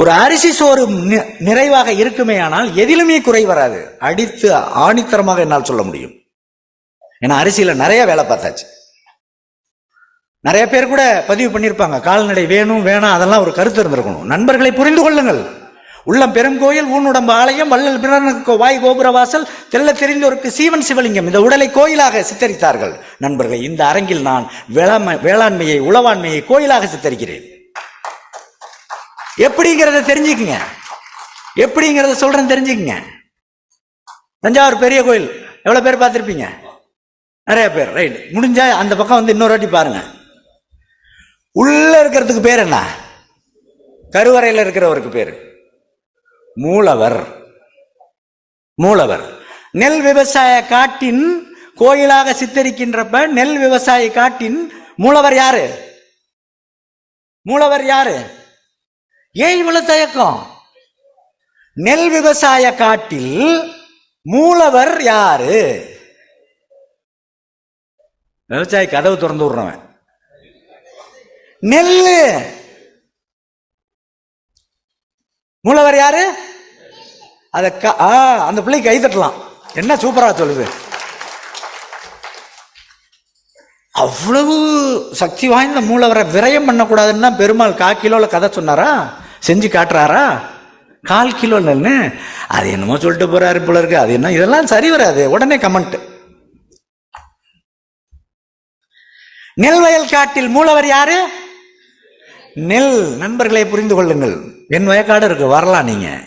ஒரு அரிசி சோறு நிறைவாக இருக்குமே ஆனால் எதிலுமே குறை வராது. அடித்து ஆணித்தரமாக என்னால் சொல்ல முடியும். ஏன்னா அரிசியில நிறைய வேலை பார்த்தாச்சு. நிறைய பேர் கூட பதிவு பண்ணியிருப்பாங்க கால்நடை வேணும் வேணாம் அதெல்லாம் ஒரு கருத்து இருந்திருக்கணும். நண்பர்களை புரிந்து கொள்ளுங்கள். உள்ளம் பெரும் கோயில் உன்னுடம்பு ஆலயம் வள்ளல் பிறனுக்கு வாய் கோபுர வாசல் தெல்ல தெரிந்தோருக்கு சீவன் சிவலிங்கம். இந்த உடலை கோயிலாக சித்தரித்தார்கள். நண்பர்கள் இந்த அரங்கில் நான் வேளாண்மை வேளாண்மையை உளவாண்மையை கோயிலாக சித்தரிக்கிறேன். எப்படிங்கிறத தெரிஞ்சுக்குங்க. எப்படிங்கிறத சொல்றேன்னு தெரிஞ்சுக்குங்க. தஞ்சாவூர் பெரிய கோயில் எவ்வளோ பேர் பார்த்துருப்பீங்க? நிறைய பேர் ரைட் முடிஞ்சா அந்த பக்கம் வந்து இன்னொரு வாட்டி பாருங்க. உள்ள இருக்கிறதுக்கு பேர் என்ன? கருவறையில் இருக்கிறவருக்கு பேர். மூலவர். மூலவர். நெல் விவசாய காட்டின் கோயிலாக சித்தரிக்கின்றப்ப நெல் விவசாய காட்டின் மூலவர் யாரு? மூலவர் யாரு? ஏன் இவ்வளவு தயக்கம்? நெல் விவசாய காட்டில் மூலவர் யாரு? விவசாயி கதவு திறந்து விடுறவன். நெல்லு. மூலவர் யாரு? அத க- ஆ, அந்த பிள்ளைக்கு கை தட்டலாம். என்ன சூப்பரா சொல்லுது. அவ்வளவு சக்தி வாய்ந்த மூலவரை விரயம் பண்ணக்கூடாதுன்னா பெருமாள் காக்கிலோல கதை சொன்னாரா? செஞ்சு காட்டுறாரா? கால் கிலோ கிலோன்னு அது என்னமோ சொல்லிட்டு போறாரு போல இருக்கு. அது என்ன இதெல்லாம் சரி வராது. உடனே கமெண்ட் நெல் வயல் காட்டில் மூலவர் யாரு? நெல். நண்பர்களை புரிந்து கொள்ளுங்கள். என் வயக்காடு இருக்கு. வரலாம் நீங்க.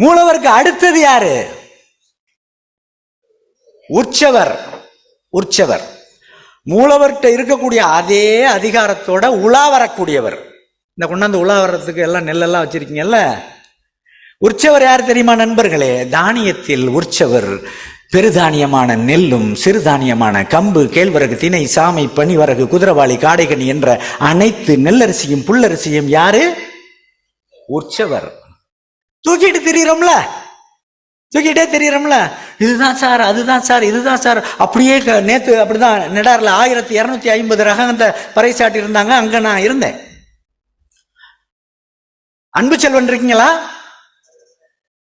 மூலவருக்கு அடுத்தது யாரு? உற்சவர். உற்சவர். மூலவர்கிட்ட இருக்கக்கூடிய அதே அதிகாரத்தோட உலா வரக்கூடியவர். இந்த கொண்டாந்து உலாவரத்துக்கு எல்லாம் நெல்லெல்லாம் வச்சிருக்கீங்கல்ல? உற்சவர் யார் தெரியுமா நண்பர்களே? தானியத்தில் உற்சவர். பெருதானியமான நெல்லும் சிறுதானியமான கம்பு கேழ்வரகு திணை சாமை பனிவரகு குதிரவாளி காடைகனி என்ற அனைத்து நெல்லரிசியும் புல்லரிசியும் யாரு? உற்சவர். தூக்கிட்டு தெரியுறோம்ல? தூக்கிட்டே தெரியுறோம்ல? இதுதான் சார் அதுதான் சார் இதுதான் சார். அப்படியே நேற்று நேத்து அப்படிதான் நெடாரில் ஆயிரத்தி இரநூத்தி ஐம்பது ரகத்தை பறைசாட்டி இருந்தாங்க அங்க நான் இருந்தேன். அன்பு செல்வன் இருக்கீங்களா?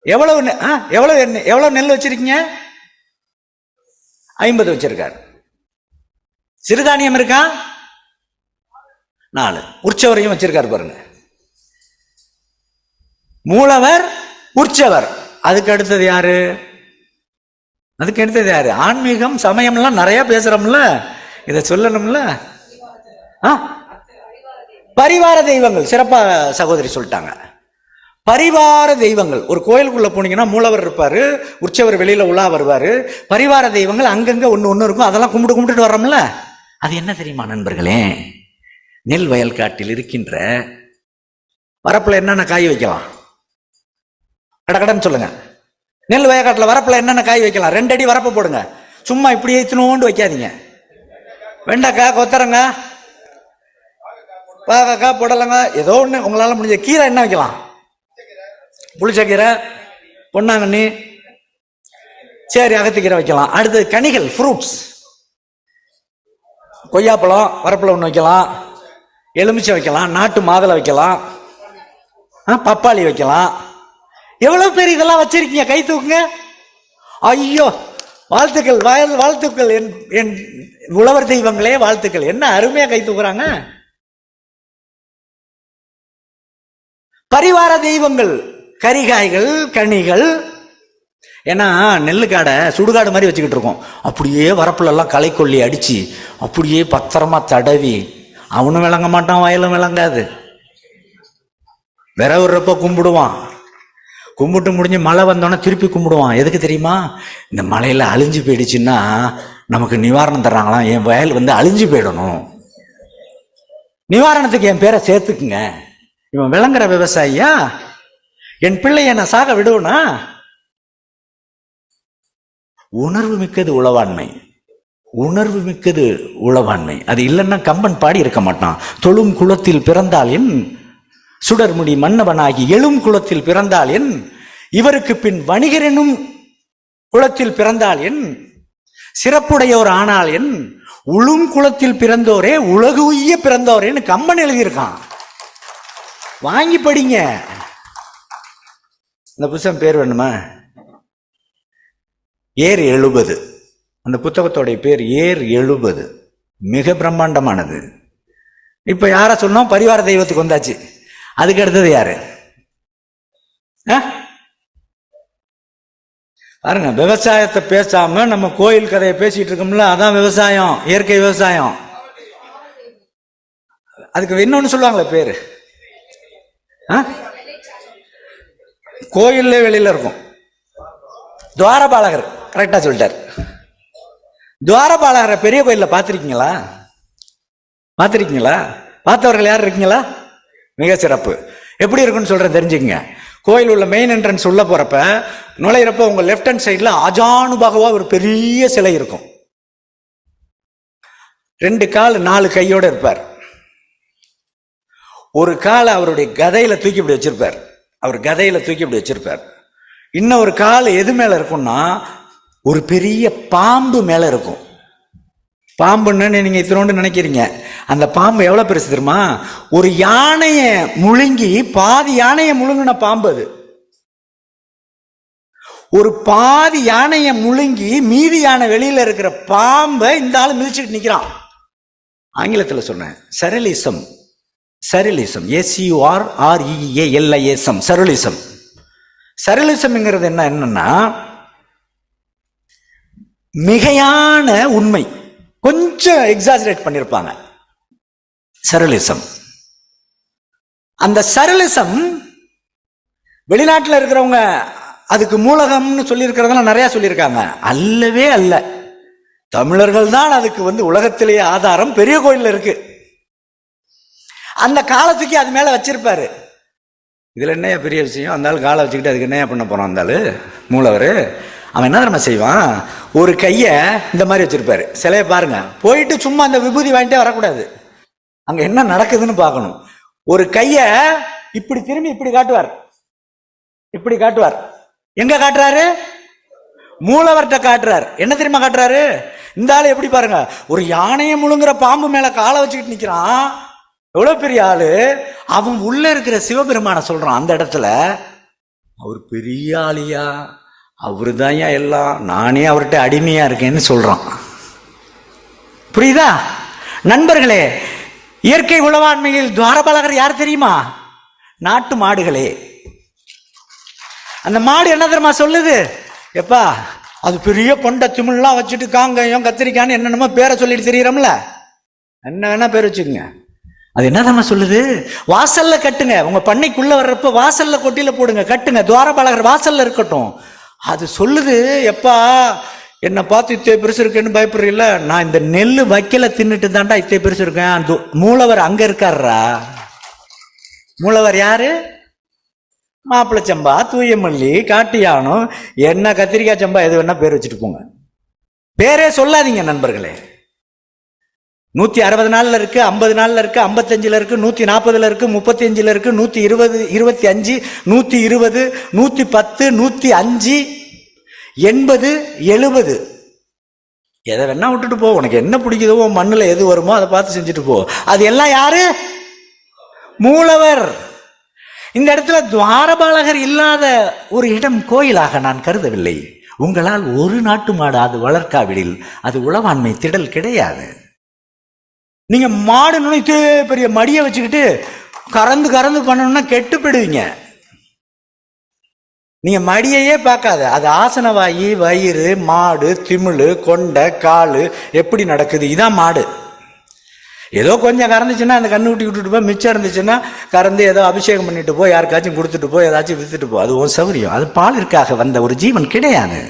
எவ்வளவு ஆ, எவ்வளவு எவ்வளவு நெல் வச்சிருக்கீங்க? ஐம்பது வச்சிருக்கார். சிறுதானியம் இருக்கா? நாலு. உற்சவரையும் வச்சிருக்காரு பாருங்க. மூலவர் உற்சவர். அதுக்கு அடுத்தது யாரு? அதுக்கு அடுத்தது யாரு? ஆன்மீகம் சமயம்லாம் நிறைய பேசுறோம்ல. இதை சொல்லணும்ல. ஆ? பரிவார தெய்வங்கள் சிறப்பாக சகோதரி சொல்லிட்டாங்க. பரிவார தெய்வங்கள் ஒரு கோயிலுக்குள்ளே போனீங்கன்னா மூலவர் இருப்பார் உற்சவர் வெளியில் உலா வருவார். பரிவார தெய்வங்கள் அங்கங்கே ஒன்று ஒன்று இருக்கும் அதெல்லாம் கும்பிட்டு கும்பிட்டுட்டு வர்றோம்ல. அது என்ன தெரியுமா நண்பர்களே? நெல் வயல் காட்டில் இருக்கின்ற வரப்பில் என்னென்ன காய் வைக்கலாம்? கடக்கடன்னு சொல்லுங்கள் நெல் வயக்காட்டில் வரப்பில் என்னென்ன காய் வைக்கலாம்? ரெண்டு அடி வரப்பை போடுங்க. சும்மா இப்படியே இத்தினோண்டு வைக்காதீங்க. வெண்டைக்காய் கொத்தரங்காய் பாகக்காய் புடலங்க ஏதோ ஒன்று உங்களால் முடிஞ்ச கீரை என்ன வைக்கலாம்? புளிச்சக்கீரை பொன்னாங்கண்ணி. சரி அகத்திக்கீரை வைக்கலாம். அடுத்தது கனிகள் ஃப்ரூட்ஸ் கொய்யாப்பழம் வரப்பில் ஒன்று வைக்கலாம். எலுமிச்சை வைக்கலாம். நாட்டு மாதுளை வைக்கலாம். ஆ, பப்பாளி வைக்கலாம். எவ்வளோ பேர் இதெல்லாம் வச்சிருக்கீங்க? கை தூக்குங்க. ஐயோ வாழ்த்துக்கள் வாழ்- வாழ்த்துக்கள். என் என் உழவர் தெய்வங்களே வாழ்த்துக்கள். என்ன அருமையாக கை தூக்குறாங்க. பரிவார தெய்வங்கள் கரிகாய்கள் கனிகள். ஏன்னா நெல்லுக்காடை சுடுகாடு மாதிரி வச்சுக்கிட்டு இருக்கோம். அப்படியே வரப்புலெல்லாம் களைக்கொல்லி அடித்து அப்படியே பத்திரமா தடவி அவனும் விளங்க மாட்டான் வயலும் விளங்காது. விரவுறப்ப கும்பிடுவான். கும்பிட்டு முடிஞ்சு மழை வந்தோடனே திருப்பி கும்பிடுவான். எதுக்கு தெரியுமா? இந்த மலையில் அழிஞ்சு போயிடுச்சுன்னா நமக்கு நிவாரணம் தர்றாங்களாம். என் வயல் வந்து அழிஞ்சு போயிடணும். நிவாரணத்துக்கு என் பேரை சேர்த்துக்குங்க. இவன் விளங்குற விவசாயியா? என் பிள்ளைய நான் சாக விடுவனா? உணர்வு மிக்கது உளவாண்மை. உணர்வு மிக்கது உளவாண்மை. அது இல்லைன்னா கம்பன் பாடி இருக்க மாட்டான். தொழும் குலத்தில் பிறந்தால் என் சுடர்முடி மன்னவனாகி எழும் குலத்தில் பிறந்தால் என் இவருக்கு பின் வணிகர் எனும் குலத்தில் பிறந்தால் என் சிறப்புடையோர் ஆனால் என் உளும் குலத்தில் பிறந்தோரே உலகு உய்ய பிறந்தோரேன்னு கம்பன் எழுதியிருக்கான். வாங்கி படிங்க. இந்த புத்தகம் பேர் வேணுமா? ஏர் எழுபது. அந்த புத்தகத்தோடைய பேர் ஏர் எழுபது. மிக பிரம்மாண்டமானது. இப்ப யார சொன்னோம்? பரிவார தெய்வத்துக்கு வந்தாச்சு. அதுக்கு அடுத்தது யாரு? பாருங்க விவசாயத்தை பேசாம நம்ம கோயில் கதையை பேசிட்டு இருக்கோம்ல அதான் விவசாயம் இயற்கை விவசாயம். அதுக்கு இன்னொன்னு சொல்லுவாங்களே பேரு. கோயில்ல வெளியில இருக்கும். துவாரபாலகர் கரெக்டா சொல்லிட்டார். துவாரபாலகரை பெரிய கோயிலில் பார்த்துருக்கீங்களா? பார்த்துருக்கீங்களா? பார்த்தவர்கள் யார் இருக்கீங்களா? மிக சிறப்பு. எப்படி இருக்குன்னு சொல்றேன் தெரிஞ்சுக்கங்க. கோயில் உள்ள மெயின் என்ட்ரன்ஸ் உள்ள போறப்ப நுழையிறப்ப உங்க லெஃப்ட் ஹேண்ட் சைடில் அஜானுபாகவாக ஒரு பெரிய சிலை இருக்கும். ரெண்டு கால் நாலு கையோட இருப்பார். ஒரு காலை அவருடைய கதையில தூக்கி இப்படி வச்சிருப்பார். அவர் கதையில தூக்கி இப்படி வச்சிருப்பார். இன்னொரு கால் எது மேல இருக்கும்னா ஒரு பெரிய பாம்பு மேல இருக்கும். பாம்புன்னு நீங்க இத்தனோண்டு நினைக்கிறீங்க. அந்த பாம்பு எவ்வளவு பெருசு தெரியுமா? ஒரு யானைய முழுங்கி பாதி யானைய முழுங்கின பாம்பு அது. ஒரு பாதி யானைய முழுங்கி மீதி யானை வெளியில இருக்கிற பாம்பை இந்த ஆளு மிதிச்சுட்டு நிக்கிறான். ஆங்கிலத்துல சொன்னேன் சரலிசம். சரலிசம். எஸ்யூஆர் ஆர்இஏஎல்ஐஎஸ்எம் சரலிசம். சரலிசம்ங்கிறது என்ன என்னன்னா மிகையான உண்மை. கொஞ்சம் எக்ஸாஜரேட் பண்ணிருப்பாங்க. சரலிசம். அந்த சரலிசம் வெளிநாட்டில் இருக்கிறவங்க அதுக்கு மூலகம்னு சொல்லியிருக்கிறதெல்லாம் நிறையா சொல்லியிருக்காங்க. அல்லவே அல்ல. தமிழர்கள் தான் அதுக்கு வந்து உலகத்திலேயே ஆதாரம் பெரிய கோயிலில் இருக்குது அந்த காலத்துக்கு அது மேலே வச்சிருப்பாரு. இதில் என்னையா பெரிய விஷயம்? அந்த ஆள் காலை வச்சுக்கிட்டு அதுக்கு என்னையா பண்ண போகிறோம் அந்தாலும் மூலவர். அவன் என்ன தெரியுமா செய்வான்? ஒரு கையை இந்த மாதிரி வச்சுருப்பாரு. சிலையை பாருங்க. போயிட்டு சும்மா அந்த விபூதி வாங்கிட்டே வரக்கூடாது. அங்கே என்ன நடக்குதுன்னு பார்க்கணும். ஒரு கையை இப்படி திரும்பி இப்படி காட்டுவார். இப்படி காட்டுவார். எங்கே காட்டுறாரு? மூலவர்கிட்ட காட்டுறார். என்ன தெரியுமா காட்டுறாரு? இந்த ஆள் எப்படி பாருங்க? ஒரு யானையை முழுங்குற பாம்பு மேலே காலை வச்சுக்கிட்டு நிற்கிறான் எவ்வளோ பெரிய ஆளு? அவன் உள்ளே இருக்கிற சிவபெருமானை சொல்கிறான் அந்த இடத்துல. அவர் பெரிய ஆளியா? அவரு தான் எல்லாம். நானே அவர்கிட்ட அடிமையாக இருக்கேன்னு சொல்கிறான் புரியுதா? நண்பர்களே இயற்கை உளவாண்மையில் துவாரபாலகர் யார் தெரியுமா? நாட்டு மாடுகளே. அந்த மாடு என்ன தெரியுமா சொல்லுது? எப்பா அது பெரிய கொண்ட திமிழ்லாம் வச்சுட்டு காங்கயம் கத்திரிக்கான்னு என்னென்னமோ பேரை சொல்லிட்டு தெரியுறோம்ல. என்ன வேணா பேர் வச்சுக்கோங்க. அது என்ன சொல்லுது? வாசல்ல கட்டுங்க. உங்க பண்ணைக்குள்ள வர்றப்ப வாசல்ல கொட்டியில போடுங்க. கட்டுங்க. துவாரபாலகர் வாசல்ல இருக்கட்டும். அது சொல்லுது எப்பா என்னை பார்த்து இத்தே பெருசு இருக்கேன்னு பயப்படுறீல்ல? நான் இந்த நெல் வைக்கல தின்னுட்டு தாண்டா இத்தே பெருசு இருக்கேன். அந்த மூலவர் அங்க இருக்காருரா? மூலவர் யாரு? மாப்பிள்ளை சம்பா தூயமல்லி காட்டியானம் என்ன கத்திரிக்காய் சம்பா எது வேணா பேர் வச்சுட்டு போங்க. பேரே சொல்லாதீங்க நண்பர்களே. நூத்தி அறுபது நாள்ல இருக்கு ஐம்பது நாள்ல இருக்கு ஐம்பத்தஞ்சுல இருக்கு நூத்தி நாற்பதுல இருக்கு முப்பத்தி அஞ்சுல இருக்கு நூத்தி இருபது இருபத்தி அஞ்சு நூத்தி இருபது நூத்தி பத்து நூத்தி அஞ்சு எண்பது எழுபது. எதை வேணா விட்டுட்டு போ. உனக்கு என்ன பிடிக்குதோ உன் எது வருமோ அதை பார்த்து செஞ்சுட்டு போ. அது எல்லாம் யாரு? மூலவர். இந்த இடத்துல துவாரபாலகர் இல்லாத ஒரு இடம் கோயிலாக நான் கருதவில்லை. உங்களால் ஒரு நாட்டு மாடு அது வளர்க்காவிடில். அது உளவாண்மை திடல் கிடையாது. நீங்கள் மாடு நுழைத்து பெரிய மடியை வச்சுக்கிட்டு கறந்து கறந்து பண்ணணும்னா கெட்டு போயிடுவீங்க. நீங்கள் மடியையே பார்க்காத. அது ஆசனவாயி வயிறு மாடு திமிழு கொண்டை கால் எப்படி நடக்குது? இதான் மாடு. ஏதோ கொஞ்சம் கறந்துச்சுன்னா அந்த கண்ணு ஊட்டி விட்டுட்டு போய் மிச்சம் இருந்துச்சுன்னா கறந்து ஏதோ அபிஷேகம் பண்ணிட்டு போய் யாருக்காச்சும் கொடுத்துட்டு போய் ஏதாச்சும் வித்துட்டு போ. அது உன் சௌரியம் அது பாலிற்காக வந்த ஒரு ஜீவன் கிடையாது.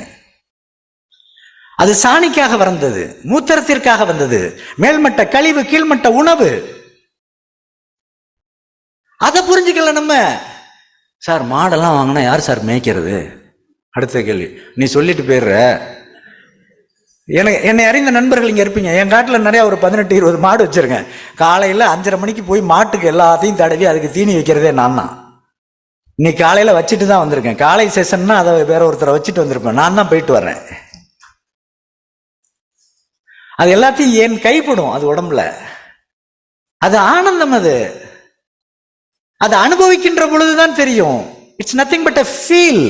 அது சாணிக்காக வந்தது மூத்திரத்திற்காக வந்தது மேல்மட்ட கழிவு கீழ்மட்ட உணவு. அதை புரிஞ்சுக்கல நம்ம. சார் மாடெல்லாம் வாங்கினா யார் சார் மேய்க்கிறது? அடுத்த கேள்வி. நீ சொல்லிட்டு போயிடுற. எனக்கு என்னை அறிந்த நண்பர்கள் இங்கே இருப்பீங்க. என் காட்டில் நிறையா ஒரு பதினெட்டு இருபது மாடு வச்சுருக்கேன். காலையில் அஞ்சரை மணிக்கு போய் மாட்டுக்கு எல்லாத்தையும் தடவி அதுக்கு தீனி வைக்கிறதே நான் தான். இன்னைக்கு காலையில் வச்சுட்டு தான் வந்திருக்கேன். காலை செஷன்னா அதை வேற ஒருத்தரை வச்சுட்டு வந்திருப்பேன். நான் தான் போயிட்டு வரேன் அது எல்லாத்தையும் ஏன் கைப்படும்? அது உடம்புல. அது ஆனந்தம் அது. அது அனுபவிக்கின்ற பொழுதுதான் தெரியும். It's nothing but a feel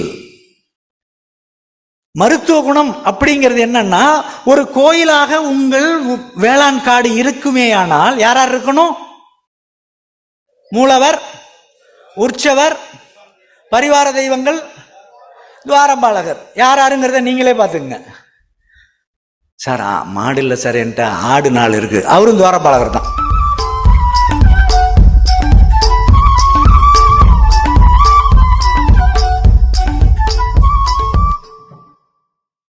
மருத்துவ குணம் அப்படிங்கிறது என்னன்னா ஒரு கோயிலாக உங்கள் வேளாண் காடு இருக்குமேயானால் யார் யார் இருக்கணும்? மூலவர் உற்சவர் பரிவார தெய்வங்கள் துவாரபாலகர் யார் யாருங்கிறத நீங்களே பார்த்துங்க சார் மாடு இல்லை சார் என்கிட்ட ஆடு நாள் இருக்குது அவரும் துவாரபாலகர் தான்.